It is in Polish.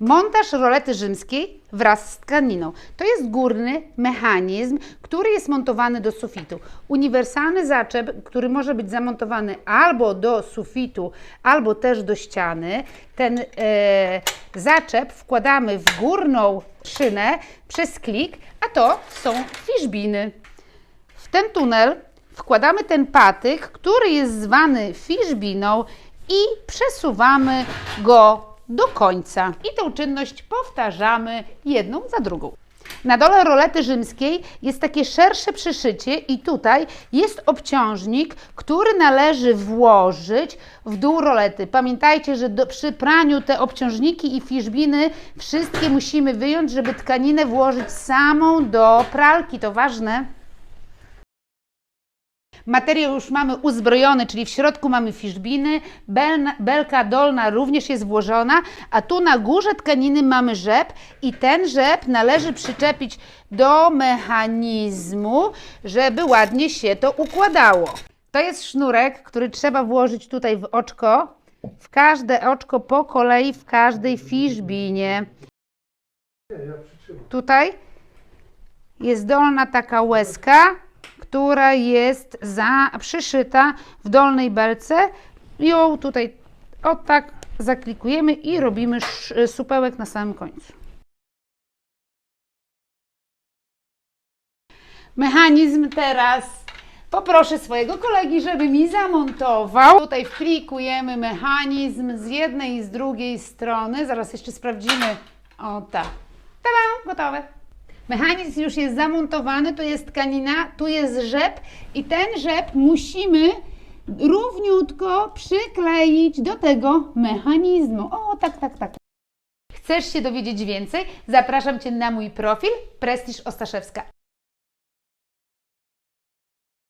Montaż rolety rzymskiej wraz z tkaniną. To jest górny mechanizm, który jest montowany do sufitu. Uniwersalny zaczep, który może być zamontowany albo do sufitu, albo też do ściany. Ten e, zaczep wkładamy w górną szynę przez klik, a to są fiszbiny. W ten tunel wkładamy ten patyk, który jest zwany fiszbiną i przesuwamy go do końca. I tę czynność powtarzamy jedną za drugą. Na dole rolety rzymskiej jest takie szersze przyszycie i tutaj jest obciążnik, który należy włożyć w dół rolety. Pamiętajcie, że do, przy praniu te obciążniki i fiszbiny wszystkie musimy wyjąć, żeby tkaninę włożyć samą do pralki. To ważne. Materiał już mamy uzbrojony, czyli w środku mamy fiszbiny, belka dolna również jest włożona, a tu na górze tkaniny mamy rzep i ten rzep należy przyczepić do mechanizmu, żeby ładnie się to układało. To jest sznurek, który trzeba włożyć tutaj w oczko, w każde oczko po kolei, w każdej fiszbinie. Tutaj jest dolna taka łezka, która jest za, przyszyta w dolnej belce. Ją tutaj o tak zaklikujemy i robimy supełek na samym końcu. Mechanizm teraz poproszę swojego kolegi, żeby mi zamontował. Tutaj wklikujemy mechanizm z jednej i z drugiej strony. Zaraz jeszcze sprawdzimy. O tak. Tada, gotowe. Mechanizm już jest zamontowany, tu jest tkanina, tu jest rzep i ten rzep musimy równiutko przykleić do tego mechanizmu. O, tak, tak, tak. Chcesz się dowiedzieć więcej? Zapraszam Cię na mój profil Prestiż Ostaszewska.